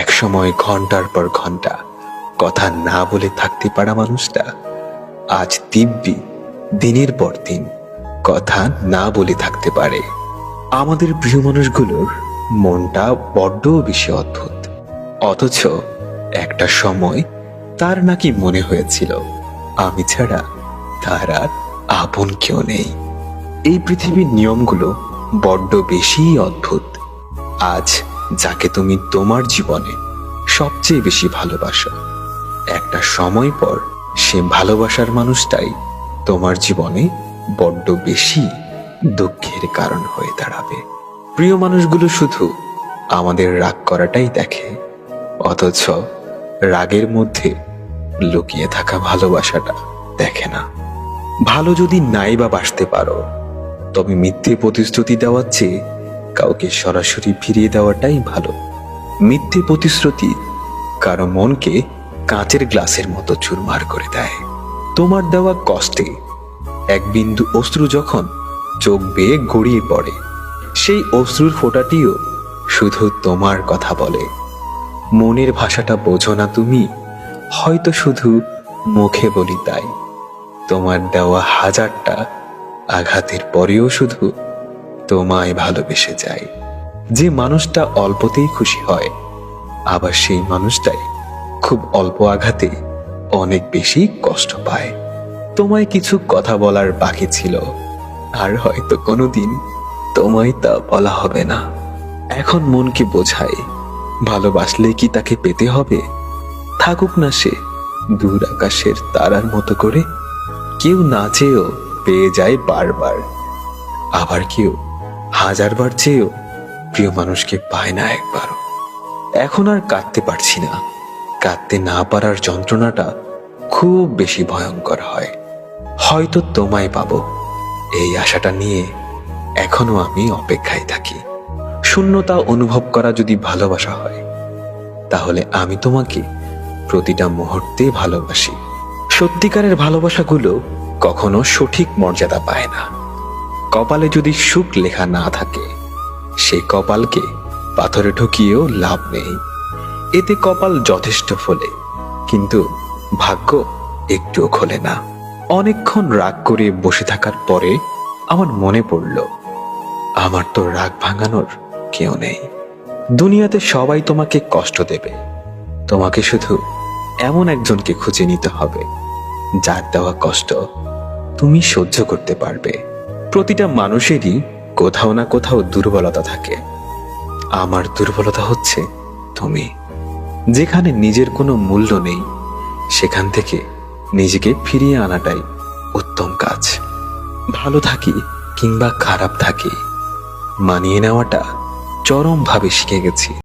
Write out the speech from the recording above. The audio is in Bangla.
এক সময় ঘণ্টার পর ঘণ্টা কথা না বলে থাকতে পারা মানুষটা আজ দিব্যি, দিনের পর দিন কথা না বলে থাকতে পারে। আমাদের প্রিয় মানুষগুলোর মনটা বড্ড বেশি অদ্ভুত। অথচ একটা সময় তার নাকি মনে হয়েছিল, আমি ছাড়া তার আর আপন কেউ নেই। এই পৃথিবীর নিয়মগুলো বড্ড বেশি অদ্ভুত। আজ যাকে তুমি তোমার জীবনে সবচেয়ে বেশি ভালোবাসো। একটা সময় পর সে ভালোবাসার মানুষটাই তোমার জীবনে বড্ড বেশি দুঃখের কারণ হয়ে দাঁড়াবে। প্রিয় মানুষগুলো শুধু আমাদের রাগ করাটাই দেখে, অথচ রাগের মধ্যে লুকিয়ে থাকা ভালোবাসাটা দেখে না। ভালো যদি নাই বা বাসতে পারো, তবে মিথ্যে প্রতিশ্রুতি দেওয়ার চেয়ে কাউকে সরাসরি ফিরিয়ে দেওয়াটাই ভালো। মিথ্যে প্রতিশ্রুতি কারও মনকে কাঁচের গ্লাসের মতো চুরমার করে দেয়। তোমার দেওয়া কষ্টে এক বিন্দু অশ্রু যখন চোখ বেয়ে গড়িয়ে পড়ে, সেই অশ্রুর ফোঁটাটিও শুধু তোমার কথা বলে। মনের ভাষাটা বোঝো না তুমি, হয়তো শুধু মুখে বলি তাই। তোমার দেওয়া হাজারটা আঘাতের পরেও শুধু তোমায় ভালোবেসে যায় যে মানুষটা অল্পতেই খুশি হয়, আবার সেই মানুষটাই খুব অল্প আঘাতে অনেক বেশি কষ্ট পায়। তোমায় কিছু কথা বলার বাকি ছিল, আর হয়তো কোনোদিন তোমায় তা বলা হবে না। এখন মনকে বোঝায় ভালোবাসলে কি তাকে পেতে হবে? থাকুক না সে দূর আকাশের তারার মতো করে। কেউ না চেয়েও পেয়ে যায় বারবার। আবার কেউ হাজারবার চেয়েও প্রিয় মানুষকে পায় না একবারও। এখন আর কাঁদতে পারছি না। কাঁদতে না পারার যন্ত্রণাটা খুব বেশি ভয়ঙ্কর হয়। হয়তো তোমায় পাবো। এই আশাটা নিয়ে এখনও আমি অপেক্ষায় থাকি। শূন্যতা অনুভব করা যদি ভালোবাসা হয়, তাহলে আমি তোমাকে প্রতিটা মুহূর্তে ভালোবাসি। সত্যিকারের ভালোবাসাগুলো কখনো সঠিক মর্যাদা পায় না। কপালে যদি সুখ লেখা না থাকে সেই কপালকে পাথরে ঢুকিয়েও লাভ নেই। এতে কপাল যথেষ্ট ফলে, কিন্তু ভাগ্য একটুও খোলে না। অনেকক্ষণ রাগ করে বসে থাকার পরে আমার মনে পড়ল, আমার তো রাগ ভাঙানোর কেউ নেই। দুনিয়াতে সবাই তোমাকে কষ্ট দেবে। তোমাকে শুধু এমন একজনকে খুঁজে নিতে হবে, যার দেওয়া কষ্ট তুমি সহ্য করতে পারবে। প্রতিটা মানুষেরই কোথাও না কোথাও দুর্বলতা থাকে। আমার দুর্বলতা হচ্ছে তুমি। যেখানে নিজের কোনো মূল্য নেই, সেখান থেকে নিজেকে ফিরিয়ে আনাটাই উত্তম কাজ। ভালো থাকি কিংবা খারাপ থাকি, মানিয়ে নেওয়াটা চরমভাবে শিখে গেছি।